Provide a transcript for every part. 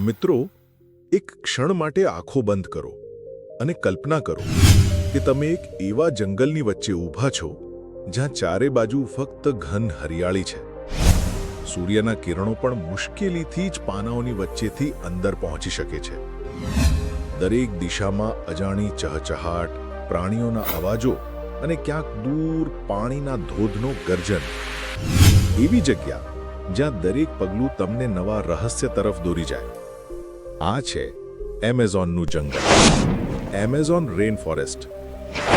મિત્રો, એક ક્ષણ માટે આંખો બંધ કરો અને કલ્પના કરો કે તમે એક એવા જંગલની વચ્ચે ઊભા છો જ્યાં ચારે બાજુ ફક્ત ઘન હરિયાળી છે. સૂર્યના કિરણો પણ મુશ્કેલીથી જ પાનાઓની વચ્ચેથી અંદર પહોંચી શકે છે. દરેક દિશામાં અજાણી ચહચહાટ, પ્રાણીઓના અવાજો અને ક્યાંક દૂર પાણીના ધોધનો ગર્જન. એવી જગ્યા જ્યાં દરેક પગલું તમને નવા રહસ્ય તરફ દોરી જાય. આ છે એમેઝોનનું જંગલ. એમેઝોન રેન ફોરેસ્ટ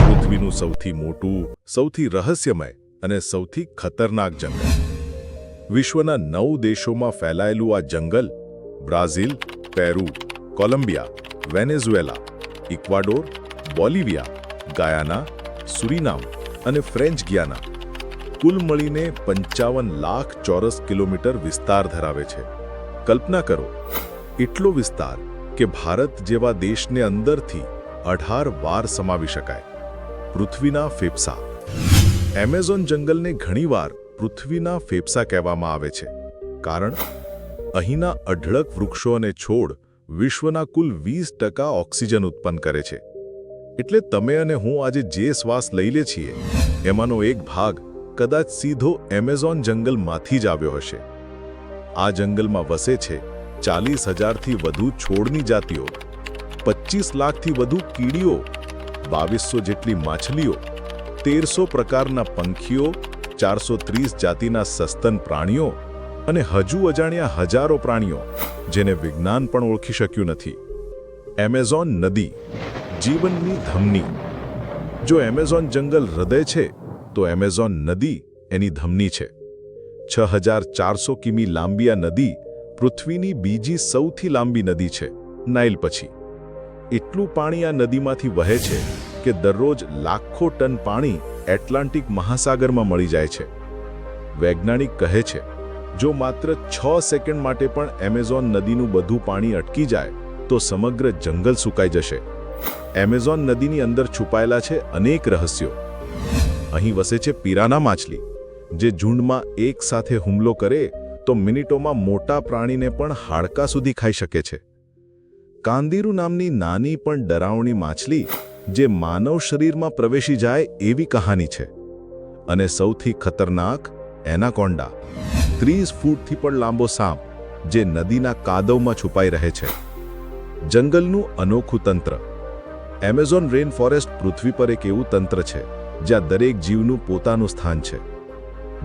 પૃથ્વીનું સૌથી મોટું, સૌથી રહસ્યમય અને સૌથી ખતરનાક જંગલ. વિશ્વના નવ દેશોમાં ફેલાયેલું આ જંગલ Brazil, Peru, Colombia, Venezuela, Ecuador, Bolivia, Guyana, Suriname અને ફ્રેન્ચ ગિયાના. કુલ મળીને પંચાવન લાખ ચોરસ કિલોમીટર વિસ્તાર ધરાવે છે. કલ્પના કરો એટલો વિસ્તાર કે ભારત જેવા દેશને અંદરથી અઢાર વાર સમાવી શકાય. પૃથ્વીના ફેફસા. એમેઝોન જંગલને ઘણીવાર પૃથ્વીના ફેફસા કહેવામાં આવે છે. કારણ, અહીંના અઢળક વૃક્ષો અને છોડ વિશ્વના કુલ વીસ ટકા ઓક્સિજન ઉત્પન્ન કરે છે. એટલે તમે અને હું આજે જે શ્વાસ લઈ લે છીએ, એમાંનો એક ભાગ કદાચ સીધો એમેઝોન જંગલમાંથી જ આવ્યો હશે. આ જંગલમાં વસે છે ચાલીસ હજારથી વધુ છોડની જાતિઓ પચીસ લાખથી વધુ કીડીઓ, બાવીસો જેટલી માછલીઓ, તેરસો પ્રકારના પંખીઓ, ચારસો ત્રીસ જાતિના સસ્તન પ્રાણીઓ અને હજુ અજાણ્યા હજારો પ્રાણીઓ, જેને વિજ્ઞાન પણ ઓળખી શક્યું નથી. એમેઝોન નદી, જીવનની ધમની. જો એમેઝોન જંગલ હૃદય છે, તો એમેઝોન નદી એની ધમની છે. છ હજાર ચારસો કિમી લાંબી આ નદી પૃથ્વીની બીજી સૌથી લાંબી નદી છે, નાઇલ પછી. એટલું પાણી આ નદીમાંથી વહે છે કે દરરોજ લાખો ટન પાણી એટલાન્ટિક મહાસાગરમાં મળી જાય છે. વૈજ્ઞાનિક કહે છે, જો માત્ર છ સેકન્ડ માટે પણ એમેઝોન નદીનું બધું પાણી અટકી જાય, તો સમગ્ર જંગલ સુકાઈ જશે. એમેઝોન નદીની અંદર છુપાયેલા છે અનેક રહસ્યો. અહીં વસે છે પીરાના માછલી, જે ઝુંડમાં એક સાથે હુમલો કરે તો મિનિટોમાં મોટા પ્રાણીને પણ હાડકા સુધી ખાઈ શકે છે. કાંદીરુ નામની નાની પણ ડરાવણી માછલી, જે માનવ શરીરમાં પ્રવેશી જાય એવી કહાની છે. અને સૌથી ખતરનાક, એનાકોન્ડા. ત્રીસ ફૂટથી પણ લાંબો સાપ, જે નદીના કાદવમાં છુપાઈ રહે છે. જંગલનું અનોખું તંત્ર. એમેઝોન રેન ફોરેસ્ટ પૃથ્વી પર એક એવું તંત્ર છે, જ્યાં દરેક જીવનું પોતાનું સ્થાન છે.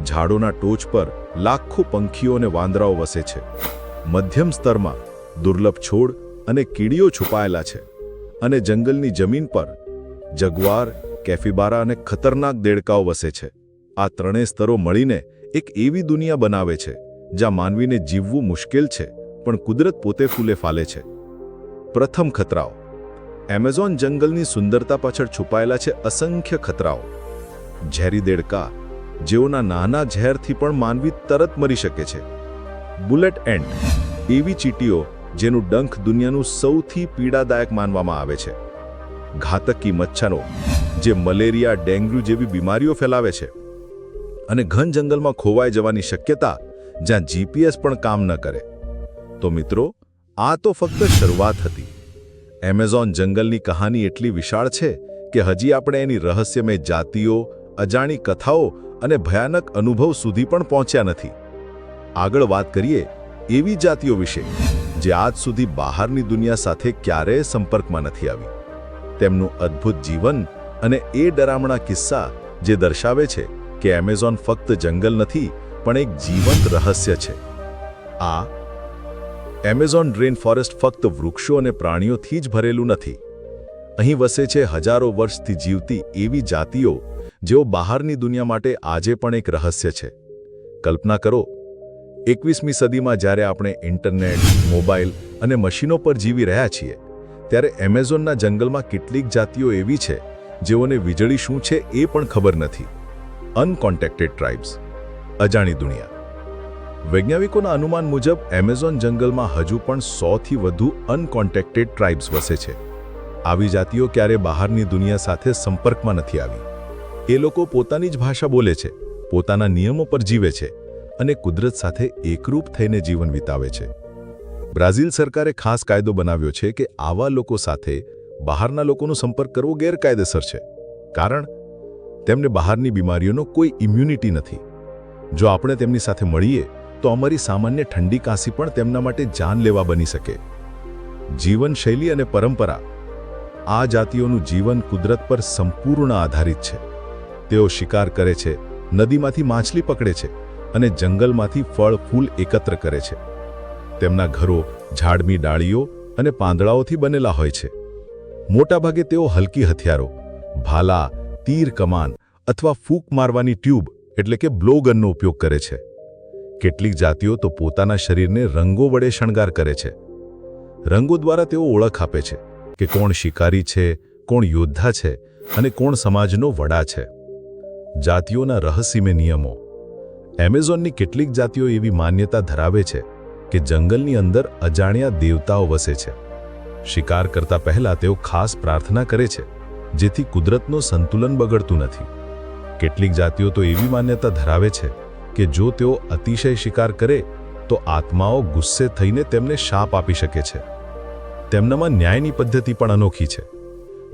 ઝાડોના ટોચ પર લાખો પંખીઓ અને વાંદરાઓ વસે છે. મધ્યમ સ્તરમાં દુર્લભ છોડ અને કીડીઓ છુપાયેલા છે અને જંગલની જમીન પર જગવાર, કેફીબારા અને ખતરનાક દેડકાઓ વસે છે. આ ત્રણેય સ્તરો મળીને એક એવી દુનિયા બનાવે છે, જ્યાં માનવીને જીવવું મુશ્કેલ છે, પણ કુદરત પોતે ફૂલે ફાલે છે. પ્રથમ ખતરાઓ. એમેઝોન જંગલની સુંદરતા પાછળ છુપાયેલા છે અસંખ્ય ખતરાઓ. ઝેરી દેડકા જેઓના નાના ઝેરથી પણ માનવી તરત મરી શકે છે. બુલેટ એન્ડ, એવી ચીટીઓ જેનું ડંખ દુનિયાનું સૌથી પીડાદાયક માનવામાં આવે છે. ઘાતકી મચ્છરો, જે મલેરિયા, ડેન્ગ્યુ જેવી બીમારીઓ ફેલાવે છે. અને ઘન જંગલમાં ખોવાઈ જવાની શક્યતા જ્યાં જીપીએસ પણ કામ ન કરે. તો મિત્રો, આ તો ફક્ત શરૂઆત હતી. એમેઝોન જંગલની કહાની એટલી વિશાળ છે કે હજી આપણે એની રહસ્યમય જાતિઓ, અજાણી કથાઓ અને ભયાનક અનુભવ સુધી પણ પહોંચ્યા નથી. આગળ વાત કરીએ એવી જાતિઓ વિશે, જે આજ સુધી બહારની દુનિયા સાથે ક્યારેય સંપર્કમાં નથી આવી. તેમનું અદ્ભુત જીવન અને એ ડરામણા કિસ્સા જે દર્શાવે છે કે એમેઝોન ફક્ત જંગલ નથી, પણ એક જીવંત રહસ્ય છે. આ, એમેઝોન રેન ફોરેસ્ટ ફક્ત વૃક્ષો અને પ્રાણીઓથી જ ભરેલું નથી. અહીં વસે છે હજારો વર્ષથી જીવતી એવી જાતિઓ જેઓ બહારની દુનિયા માટે આજે પણ એક રહસ્ય છે. કલ્પના કરો, એકવીસમી સદીમાં જ્યારે આપણે ઇન્ટરનેટ, મોબાઈલ અને મશીનો પર જીવી રહ્યા છીએ, ત્યારે એમેઝોનના જંગલમાં કેટલીક જાતિઓ એવી છે, જેઓને વીજળી શું છે એ પણ ખબર નથી. અનકોન્ટેક્ટેડ ટ્રાઇબ્સ, અજાણી દુનિયા. વૈજ્ઞાનિકોના અનુમાન મુજબ, એમેઝોન જંગલમાં હજુ પણ સોથી વધુ અનકોન્ટેક્ટેડ ટ્રાઇબ્સ વસે છે. આવી જાતિઓ ક્યારે બહારની દુનિયા સાથે સંપર્કમાં નથી આવી. એ લોકો પોતાની જ ભાષા બોલે છે, પોતાના નિયમો પર જીવે છે અને કુદરત સાથે એકરૂપ થઈને જીવન વિતાવે છે. બ્રાઝિલ સરકારે ખાસ કાયદો બનાવ્યો છે કે આવા લોકો સાથે બહારના લોકોનો સંપર્ક કરવો ગેરકાયદેસર છે, કારણ તેમને બહારની બીમારીઓનો કોઈ ઇમ્યુનિટી નથી. જો આપણે તેમની સાથે મળીએ, તો અમારી સામાન્ય ઠંડી કાંસી પણ તેમના માટે જાનલેવા બની શકે. જીવનશૈલી અને પરંપરા આ જાતિઓનું જીવન કુદરત પર સંપૂર્ણ આધારિત છે. તેઓ શિકાર કરે છે, નદીમાંથી માછલી પકડે છે અને જંગલમાંથી ફળ, ફૂલ એકત્ર કરે છે. તેમના ઘરો ઝાડમી ડાળીઓ અને પાંદડાઓથી બનેલા હોય છે. મોટાભાગે તેઓ હલકી હથિયારો, ભાલા, તીર કમાન અથવા ફૂંક મારવાની ટ્યુબ એટલે કે બ્લોગનનો ઉપયોગ કરે છે. કેટલીક જાતિઓ તો પોતાના શરીરને રંગો વડે શણગાર કરે છે. રંગો દ્વારા તેઓ ઓળખ આપે છે કે કોણ શિકારી છે, કોણ યોદ્ધા છે અને કોણ સમાજનો વડા છે. જાતિઓના રહસ્યમય નિયમો. એમેઝોનની કેટલીક જાતિઓ એવી માન્યતા ધરાવે છે કે જંગલની અંદર અજાણ્યા દેવતાઓ વસે છે. શિકાર કરતા પહેલા તેઓ ખાસ પ્રાર્થના કરે છે, જેથી કુદરતનું સંતુલન બગડતું નથી. કેટલીક જાતિઓ તો એવી માન્યતા ધરાવે છે કે જો તેઓ અતિશય શિકાર કરે, તો આત્માઓ ગુસ્સે થઈને તેમને શાપ આપી શકે છે. તેમનામાં ન્યાયની પદ્ધતિ પણ અનોખી છે.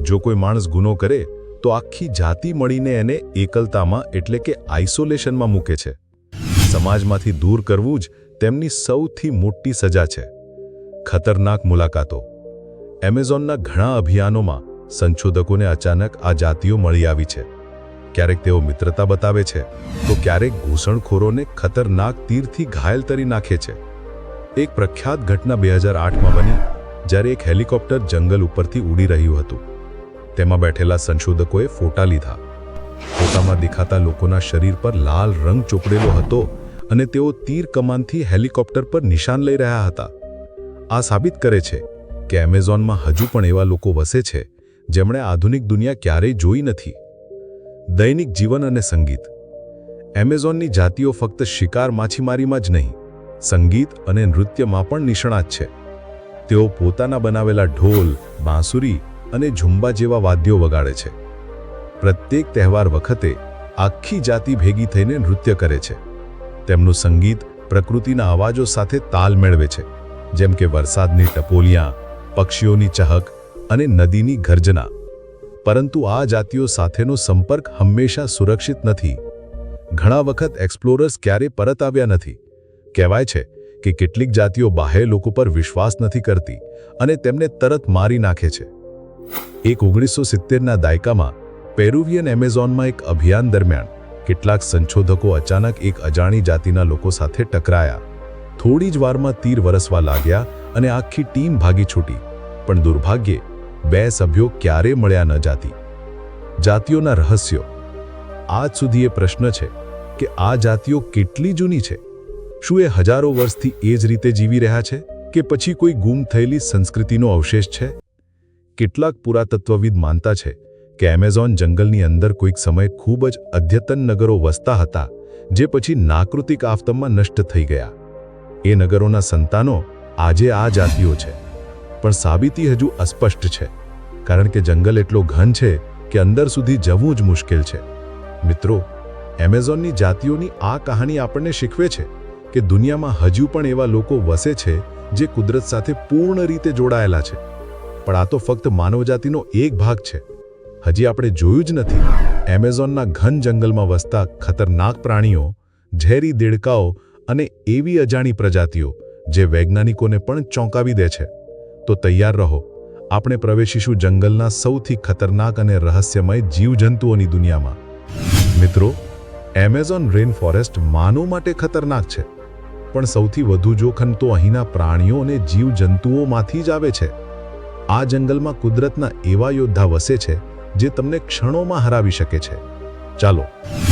જો કોઈ માણસ ગુનો કરે તો આખી જાતિ મળીને એને એકલતામાં એટલે કે આઇસોલેશનમાં મૂકે છે. સમાજમાંથી દૂર કરવું જ તેમની સૌથી મોટી સજા છે. ખતરનાક મુલાકાતો. એમેઝોનના ઘણા અભિયાનોમાં સંશોધકોને અચાનક આ જાતિઓ મળી આવી છે. ક્યારેક તેઓ મિત્રતા બતાવે છે, તો ક્યારેક ઘૂસણખોરોને ખતરનાક તીરથી ઘાયલ કરી નાખે છે. એક પ્રખ્યાત ઘટના બે હજાર આઠમાં બની, જ્યારે એક હેલિકોપ્ટર જંગલ ઉપરથી ઉડી રહ્યું હતું. તેમાં બેઠેલા સંશોધકોએ ફોટા લીધા. ફોટામાં દેખાતા લોકોના શરીર પર લાલ રંગ ચોપડેલો હતો અને તેઓ તીર કમાનથી હેલિકોપ્ટર પર નિશાન લઈ રહ્યા હતા. આ સાબિત કરે છે કે એમેઝોનમાં હજુ પણ એવા લોકો વસે છે જેમણે આધુનિક દુનિયા ક્યારેય જોઈ નથી. દૈનિક જીવન અને સંગીત. એમેઝોનની જાતિઓ ફક્ત શિકાર માછીમારીમાં જ નહીં, સંગીત અને નૃત્યમાં પણ નિષ્ણાત છે. તેઓ પોતાના બનાવેલા ઢોલ, બાંસુરી અને ઝુંબા જેવા વાદ્યો વગાડે છે. પ્રત્યેક તહેવાર વખતે આખી જાતિ ભેગી થઈને નૃત્ય કરે છે. તેમનું સંગીત પ્રકૃતિના અવાજો સાથે તાલ મેળવે છે, જેમ કે વરસાદની ટપોલિયા, પક્ષીઓની ચહક અને નદીની ગર્જના. પરંતુ આ જાતિઓ સાથેનો સંપર્ક હંમેશા સુરક્ષિત નથી. ઘણા વખત એક્સપ્લોરર્સ ક્યારે પરત આવ્યા નથી. કહેવાય છે કે કેટલીક જાતિઓ બાહ્ય લોકો પર વિશ્વાસ નથી કરતી અને તેમને તરત મારી નાખે છે. એક ઓગણીસો સિત્તેરના દાયકામાં પેરુવિયન એમેઝોનમાં એક અભિયાન દરમિયાન કેટલાક સંશોધકો અચાનક એક અજાણી જાતિના લોકો સાથે ટકરાયા. થોડી જ વારમાં તીર વરસવા લાગ્યા અને આખી ટીમ ભાગી છૂટી, પણ દુર્ભાગ્યે બે સભ્યો ક્યારે મળ્યા ન જાતી. જાતિઓના રહસ્યો. આજ સુધી એ પ્રશ્ન છે કે આ જાતિઓ કેટલી જૂની છે? શું એ હજારો વર્ષથી એ જ રીતે જીવી રહ્યા છે કે પછી કોઈ ગુમ થયેલી સંસ્કૃતિનો અવશેષ છે? કેટલાક પુરાતત્વવિદ માનતા છે કે એમેઝોન જંગલની અંદર કોઈક સમય ખૂબ જ અદ્યતન નગરો વસતા હતા, જે પછી નાકૃતિક આફતમાં નષ્ટ થઈ ગયા. એ નગરોના સંતાનો આજે આ જાતિઓ છે. પણ સાબિતી હજુ અસ્પષ્ટ છે, કારણ કે જંગલ એટલો ઘન છે કે અંદર સુધી જવું જ મુશ્કેલ છે. મિત્રો, એમેઝોનની જાતિઓની આ કહાની આપણને શીખવે છે કે દુનિયામાં હજુ પણ એવા લોકો વસે છે જે કુદરત સાથે પૂર્ણ રીતે જોડાયેલા છે. પણ આ તો ફક્ત માનવજાતિનો એક ભાગ છે. હજી આપણે જોયું જ નથી. એમેઝોનના ઘન જંગલમાં વસતા ખતરનાક પ્રાણીઓ, ઝેરી દેડકાઓ અને એવી અજાણી પ્રજાતિઓ જે વૈજ્ઞાનિકોને પણ ચોંકાવી દે છે. તો તૈયાર રહો. આપણે પ્રવેશીશું જંગલના સૌથી ખતરનાક અને રહસ્યમય જીવજંતુઓની દુનિયામાં. મિત્રો, એમેઝોન રેન ફોરેસ્ટ માનવ માટે ખતરનાક છે. પણ સૌથી વધુ જોખમ તો અહીંના પ્રાણીઓ અને જીવજંતુઓમાંથી જ આવે છે. આ જંગલમાં કુદરતના એવા યોદ્ધા વસે છે જે તમને ક્ષણોમાં હરાવી શકે છે. ચાલો,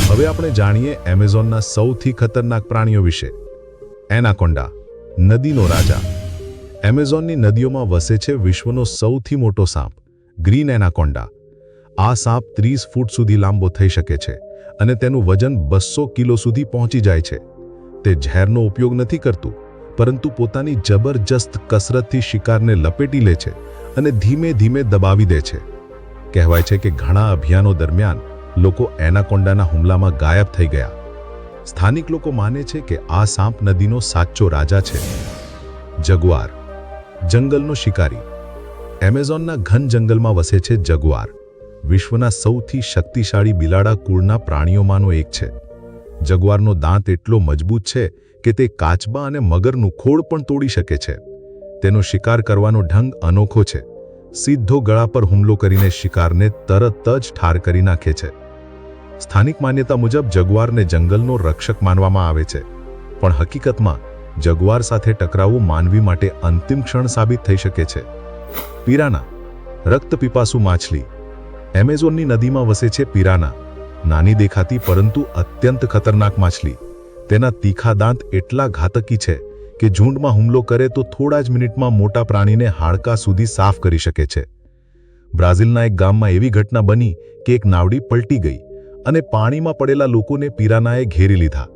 હવે આપણે જાણીએ એમેઝોનના સૌથી ખતરનાક પ્રાણીઓ વિશે. એનાકોન્ડા, નદીનો રાજા. એમેઝોનની નદીઓમાં વસે છે વિશ્વનો સૌથી મોટો સાપ, ગ્રીન એનાકોન્ડા. આ સાપ ત્રીસ ફૂટ સુધી લાંબો થઈ શકે છે અને તેનું વજન બસો કિલો સુધી પહોંચી જાય છે. તે ઝેરનો ઉપયોગ નથી કરતું. પરંતુ પોતાની જબરજસ્ત કસરતથી શિકારને લપેટી લે છે અને ધીમે ધીમે દબાવી દે છે. કહેવાય છે કે ઘણા અભિયાનો દરમિયાન લોકો એનાકોન્ડાના હુમલામાં ગાયબ થઈ ગયા. સ્થાનિક લોકો માને છે કે આ સાપ નદીનો સાચો રાજા છે. જગવાર જંગલનો શિકારી. એમેઝોનના ઘન જંગલમાં વસે છે જગવાર વિશ્વના સૌથી શક્તિશાળી બિલાડા કુળના પ્રાણીઓમાંનો એક છે. જગવારનો દાંત એટલો મજબૂત છે કે તે કાચબા અને મગરનું ખોળ પણ તોડી શકે છે. તેનો શિકાર કરવાનો ઢંગ અનોખો છે. સીધો ગળા પર હુમલો કરીને શિકારને તરત જ ઠાર કરી નાખે છે. સ્થાનિક માન્યતા મુજબ જગવારને જંગલનો રક્ષક માનવામાં આવે છે. પણ હકીકતમાં, જગવાર સાથે ટકરાવવું માનવી માટે અંતિમ ક્ષણ સાબિત થઈ શકે છે. પીરાના રક્તપીપાસુ માછલી, એમેઝોનની નદીમાં વસે છે પીરાના. નાની દેખાતી પરંતુ અત્યંત ખતરનાક માછલી. તેના તીખા દાંત એટલા ઘાતકી છે કે ઝૂંડમાં હુમલો કરે તો થોડા જ મિનિટમાં મોટા પ્રાણીને હાડકા સુધી સાફ કરી શકે છે. બ્રાઝિલના એક ગામમાં એવી ઘટના બની કે એક નાવડી પલટી ગઈ અને પાણીમાં પડેલા લોકોને પીરાનાએ ઘેરી લીધા.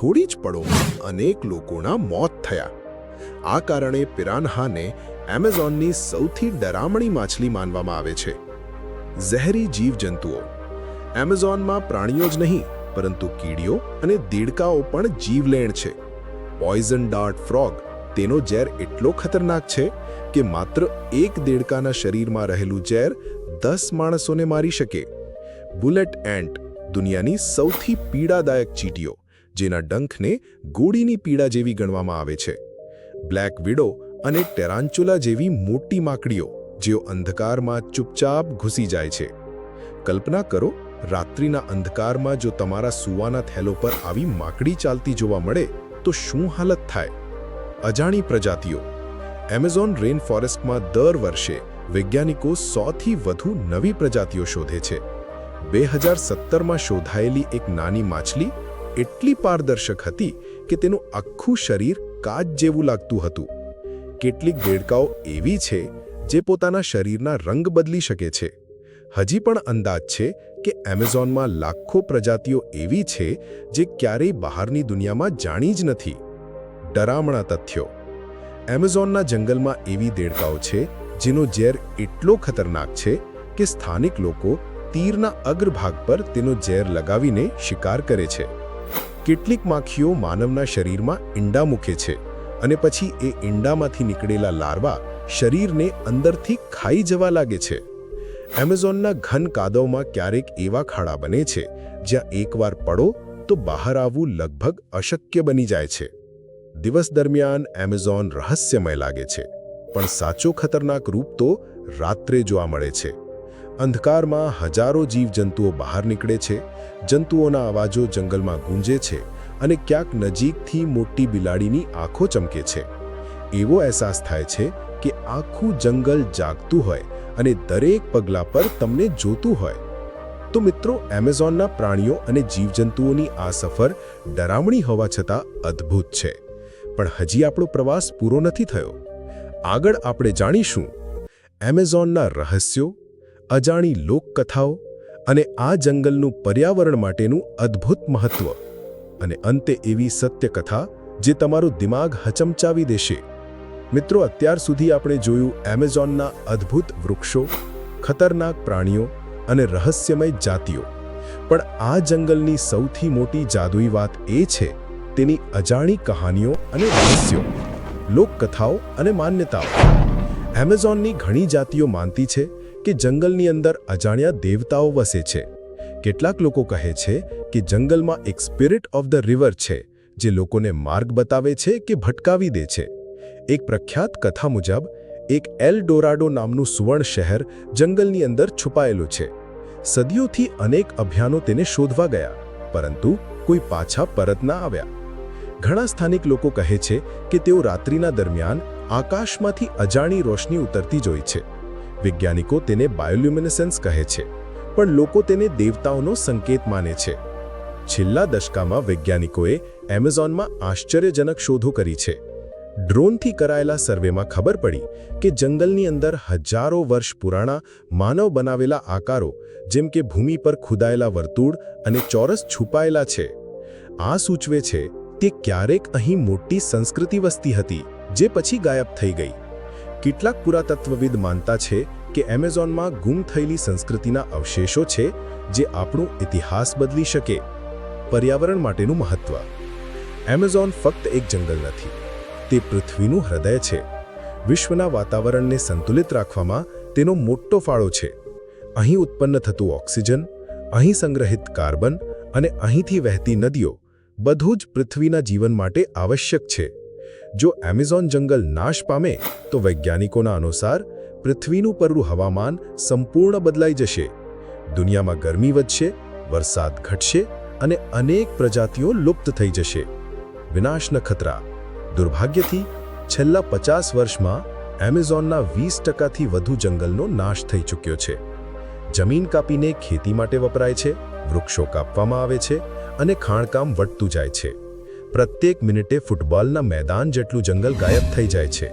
થોડી જ પળોમાં અનેક લોકોના મોત થયા. આ કારણે પિરાન્હાને એમેઝોનની સૌથી ડરામણી માછલી માનવામાં આવે છે. ઝેરી જીવજંતુઓ. એમેઝોનમાં પ્રાણીઓ જ નહીં પરંતુ કીડીઓ અને દેડકાઓ પણ જીવલેણ છે. પોઈઝન ડાર્ટ ફ્રોગ તેનો ઝેર એટલો ખતરનાક છે કે માત્ર એક દેડકાના શરીરમાં રહેલું ઝેર દસ માણસોને મારી શકે. બુલેટ એન્ટ દુનિયાની સૌથી પીડાદાયક ચીટીઓ, જેના ડંખને ગોળીની પીડા જેવી ગણવામાં આવે છે. બ્લેક વિડો અને ટેરાન્ચુલા જેવી મોટી માકડીઓ, જેઓ અંધકારમાં ચૂપચાપ ઘૂસી જાય છે. કલ્પના કરો રાત્રિના અંધકારમાં જો તમારા સુવાના થેલો પર આવી માકડી ચાલતી જોવા મળે, તો શું હાલત થાય? અજાણી પ્રજાતિઓ. એમેઝોન રેન ફોરેસ્ટમાં દર વર્ષે વૈજ્ઞાનિકો સોથી વધુ નવી પ્રજાતિઓ શોધે છે. બે હજાર સત્તરમાં શોધાયેલી એક નાની માછલી એટલી પારદર્શક હતી કે તેનું આખું શરીર કાચ જેવું લાગતું હતું. કેટલીક દેડકાઓ એવી છે જે પોતાના શરીરના રંગ બદલી શકે છે. હજી પણ અંદાજ છે કે એમેઝોનમાં લાખો પ્રજાતિઓ એવી છે જે ક્યારેય બહારની દુનિયામાં જાણી જ નથી. ડરામણા તથ્યો. એમેઝોનના જંગલમાં એવી દેડકાઓ છે જેનો ઝેર એટલો ખતરનાક છે કે સ્થાનિક લોકો તીરના અગ્રભાગ પર તેનો ઝેર લગાવીને શિકાર કરે છે. કેટલીક માખીઓ માનવના શરીરમાં ઈંડા મૂકે છે અને પછી એ ઈંડામાંથી નીકળેલા લાર્વા શરીરને અંદરથી ખાઈ જવા લાગે છે. એમેઝોનના ઘન કાદવમાં ક્યારેક એવા ખાડા બને છે, જ્યાં એકવાર પડો તો બહાર આવવું લગભગ અશક્ય બની જાય છે. દિવસ દરમિયાન એમેઝોન રહસ્યમય લાગે છે, પણ સાચો ખતરનાક રૂપ તો રાત્રે જોવા મળે છે. અંધકારમાં હજારો જીવજંતુઓ બહાર નીકળે છે, જંતુઓના અવાજો જંગલમાં ગૂંજે છે અને ક્યાંક નજીકથી મોટી બિલાડીની આંખો ચમકે છે. એવો અહેસાસ થાય છે કે આખું જંગલ જાગતું હોય અને દરેક પગલા પર તમને જોતું હોય. તો મિત્રો, એમેઝોનના પ્રાણીઓ અને જીવજંતુઓની આ સફર ડરામણી હોવા છતાં અદ્ભુત છે. પણ હજી આપણો પ્રવાસ પૂરો નથી થયો. આગળ આપણે જાણીશું એમેઝોનના રહસ્યો, અજાણી લોકકથાઓ અને આ જંગલનું પર્યાવરણ માટેનું અદ્ભુત મહત્વ. અને અંતે એવી સત્યકથા જે તમારું દિમાગ હચમચાવી દેશે. મિત્રો, અત્યાર સુધી આપણે જોયું એમેઝોનના અદ્ભુત વૃક્ષો, ખતરનાક પ્રાણીઓ અને રહસ્યમય જાતિઓ. પણ આ જંગલની સૌથી મોટી જાદુઈ વાત એ છે તેની અજાણી કહાનીઓ અને રહસ્યો, લોકકથાઓ અને માન્યતાઓ. એમેઝોનની ઘણી જાતિઓ માનતી છે કે જંગલની અંદર અજાણ્યા દેવતાઓ વસે છે. કેટલાક લોકો કહે છે કે જંગલમાં એક સ્પિરિટ ઓફ ધ રિવર છે, જે લોકોને માર્ગ બતાવે છે કે ભટકાવી દે છે. એક પ્રખ્યાત કથા મુજબ, એક એલ ડોરાડો નામનું સુવર્ણ શહેર જંગલની અંદર છુપાયેલું છે. સદીઓથી અનેક અભિયાનો તેને શોધવા ગયા, પરંતુ કોઈ પાછા પરત ના આવ્યા. ઘણા સ્થાનિક લોકો કહે છે કે તેઓ રાત્રિના દરમિયાન આકાશમાંથી અજાણી રોશની ઉતરતી જોઈ છે. વૈજ્ઞાનિકો તેને બાયોલ્યુમિનેસન્સ કહે છે, પણ લોકો તેને દેવતાઓનો સંકેત માને છે. છેલ્લા દશકામાં વૈજ્ઞાનિકોએ એમેઝોનમાં આશ્ચર્યજનક શોધો કરી છે. ડ્રોનથી કરાયેલા સર્વેમાં ખબર પડી કે જંગલની અંદર હજારો વર્ષ પુરાણા માનવ બનાવેલા આકારો, જેમ કે ભૂમિ પર ખુદાયેલા વર્તુળ અને ચોરસ છુપાયેલા છે. આ સૂચવે છે તે ક્યારેક અહીં મોટી સંસ્કૃતિ વસ્તી હતી, જે પછી ગાયબ થઈ ગઈ. કેટલાક પુરાતત્વવિદ માનતા છે કે એમેઝોનમાં ગુમ થયેલી સંસ્કૃતિના અવશેષો છે, જે આપણું ઇતિહાસ બદલી શકે. પર્યાવરણ માટેનું મહત્વ. એમેઝોન ફક્ત એક જંગલ નથી તે પૃથ્વીનું હૃદય છે. વિશ્વના વાતાવરણને સંતુલિત રાખવામાં તેનો મોટો ફાળો છે. અહીં ઉત્પન્ન થતું ઓક્સિજન, અહીં સંગ્રહિત કાર્બન અને અહીંથી વહેતી નદીઓ બધું જ પૃથ્વીના જીવન માટે આવશ્યક છે. જો એમેઝોન જંગલ નાશ પામે, તો વૈજ્ઞાનિકોના અનુસાર પૃથ્વીનું પરનું હવામાન સંપૂર્ણ બદલાઈ જશે. દુનિયામાં ગરમી વધશે, વરસાદ ઘટશે અને અનેક પ્રજાતિઓ લુપ્ત થઈ જશે. વિનાશના ખતરા દુર્ભાગ્યથી, છેલ્લા પચાસ વર્ષમાં એમેઝોનના વીસ ટકાથી વધુ જંગલનો નાશ થઈ ચૂક્યો છે. જમીન કાપીને ખેતી માટે વપરાય છે, વૃક્ષો કાપવામાં આવે છે અને ખાણકામ વધતું જાય છે. પ્રત્યેક મિનિટે ફૂટબોલના મેદાન જેટલું જંગલ ગાયબ થઈ જાય છે.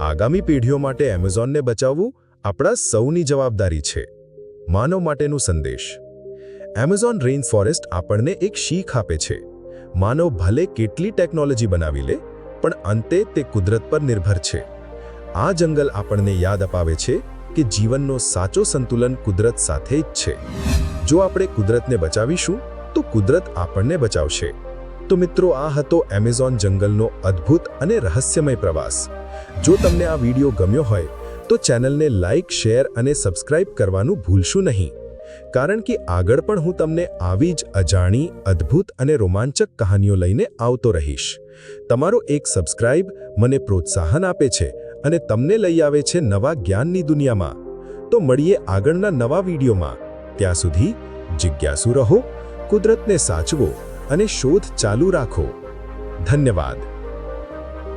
આગામી પેઢીઓ માટે એમેઝોનને બચાવવું આપણા સૌની જવાબદારી છે. માનવ માટેનું સંદેશ. એમેઝોન રેઇન ફોરેસ્ટ આપણને એક શીખ આપે છે. માનવ ભલે કેટલી ટેકનોલોજી બનાવી લે પણ અંતે તે કુદરત પર નિર્ભર છે. આ જંગલ આપણને યાદ અપાવે છે કે જીવનનો સાચો સંતુલન કુદરત સાથે જ છે. જો આપણે કુદરતને બચાવીશું, તો કુદરત આપણને બચાવશે. તો મિત્રો, આ હતો એમેઝોન જંગલનો અદ્ભુત અને રહસ્યમય પ્રવાસ. જો તમને આ વીડિયો ગમ્યો હોય, તો ચેનલને લાઇક શેર અને સબસ્ક્રાઇબ કરવાનું ભૂલશું નહીં. કારણ કે આગળ પણ હું તમને આવી જ અજાણી, અદ્ભુત અને રોમાંચક કહાનીઓ લઈને આવતો રહીશ. તમારો એક સબસ્ક્રાઇબ મને પ્રોત્સાહન આપે છે અને તમને લઈ આવે છે નવા જ્ઞાનની દુનિયામાં. તો મળીએ આગળના નવા વિડીયોમાં. ત્યાં સુધી જિજ્ઞાસુ રહો, કુદરતને સાચવો અને શોધ ચાલુ રાખો. ધન્યવાદ.